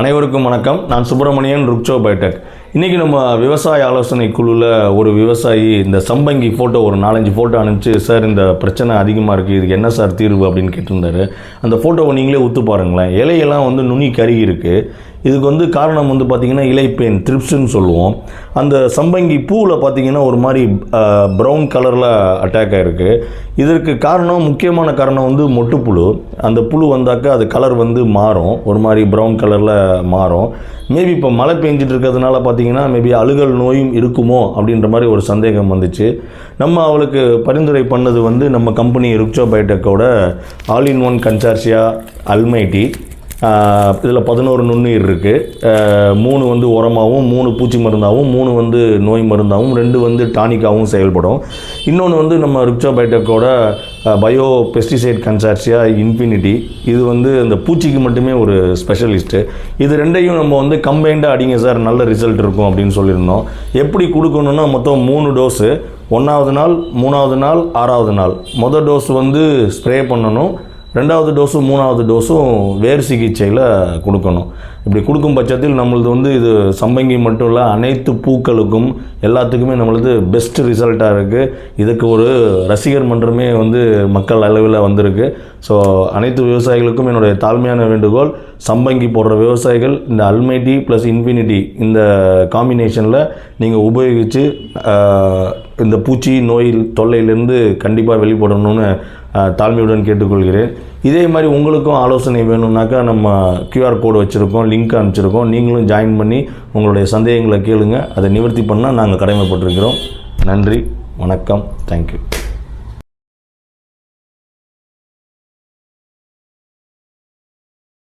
அனைவருக்கும் வணக்கம். நான் சுப்பிரமணியன் ருக்சோ பயோடெக். இன்றைக்கி நம்ம விவசாய ஆலோசனை குழுவில் ஒரு விவசாயி இந்த சம்பங்கி ஃபோட்டோ ஒரு நாலஞ்சு ஃபோட்டோ அனுப்பிச்சு சார் இந்த பிரச்சனை அதிகமாக இருக்குது இதுக்கு என்ன சார் தீர்வு? அப்படின்னு கேட்டிருந்தாரு. அந்த ஃபோட்டோவை நீங்களே ஒத்து பாருங்களேன். இலையெல்லாம் வந்து நுனி கருகி இருக்குது இதுக்கு வந்து காரணம் வந்து பார்த்திங்கன்னா இலைப்பேன் த்ரிப்ஸ்ன்னு சொல்லுவோம். அந்த சம்பங்கி பூவில் பார்த்திங்கன்னா ஒரு மாதிரி ப்ரௌன் கலரில் அட்டாக் ஆகிருக்கு இதற்கு காரணம் முக்கியமான காரணம் வந்து மொட்டுப்புழு. அந்த புழு வந்தாக்கா அது கலர் வந்து மாறும். ஒரு மாதிரி ப்ரௌன் கலரில் மாறும். மேபி இப்போ மழை பெஞ்சிட்டு இருக்கிறதுனால பார்த்தீங்கன்னா மேபி அழுகல் நோயும் இருக்குமோ அப்படின்ற மாதிரி ஒரு சந்தேகம் வந்துச்சு. நம்ம அவளுக்கு பரிந்துரை பண்ணது வந்து நம்ம கம்பெனி ருக்சோ பயோடெக்கோட all in one consortia almighty இதில் பதினோரு நுண்ணுயிர் இருக்குது மூணு வந்து உரமாகவும் மூணு பூச்சி மருந்தாகவும் மூணு வந்து நோய் மருந்தாகவும் ரெண்டு வந்து டானிக்காகவும் செயல்படும். இன்னொன்று வந்து நம்ம ருக்சா பயோடெக்கோட பயோ பெஸ்டிசைட் கன்சார்சியா இன்ஃபினிட்டி. இது வந்து இந்த பூச்சிக்கு மட்டுமே ஒரு ஸ்பெஷலிஸ்ட்டு. இது ரெண்டையும் நம்ம வந்து கம்பைண்டாக அடிங்க சார் நல்ல ரிசல்ட் இருக்கும் அப்படின்னு சொல்லியிருந்தோம். எப்படி கொடுக்கணுன்னா மொத்தம் மூணு டோஸு. ஒன்றாவது நாள் மூணாவது நாள் ஆறாவது நாள். மொதல் டோஸ் வந்து ஸ்ப்ரே பண்ணணும். ரெண்டாவது டோஸும் மூணாவது டோஸும் வேர் சிகிச்சையில் கொடுக்கணும். இப்படி கொடுக்கும் பட்சத்தில் நம்மளது வந்து இது சம்பங்கி மட்டும் இல்லை அனைத்து பூக்களுக்கும் எல்லாத்துக்குமே நம்மளது பெஸ்ட் ரிசல்ட்டாக இருக்குது இதுக்கு ஒரு ரசிகர் மன்றமே வந்து மக்கள் அளவில் வந்திருக்கு. ஸோ அனைத்து விவசாயிகளுக்கும் என்னுடைய தாழ்மையான வேண்டுகோள் சம்பங்கி போடுற விவசாயிகள் இந்த அல்மைட்டி ப்ளஸ் இன்ஃபினிட்டி இந்த காம்பினேஷனில் நீங்கள் உபயோகித்து இந்த பூச்சி நோய் தொல்லையிலேருந்து கண்டிப்பாக வெளிப்படணும்னு தாழ்மையுடன் கேட்டுக்கொள்கிறேன். இதே மாதிரி உங்களுக்கும் ஆலோசனை வேணும்னாக்கா நம்ம கியூஆர் கோடு வச்சுருக்கோம் லிங்க் அனுப்பிச்சிருக்கோம். நீங்களும் ஜாயின் பண்ணி உங்களுடைய சந்தேகங்களை கேளுங்க. அதை நிவர்த்தி பண்ணால் நாங்கள் கடமைப்பட்டிருக்கிறோம். நன்றி வணக்கம் தேங்க்யூ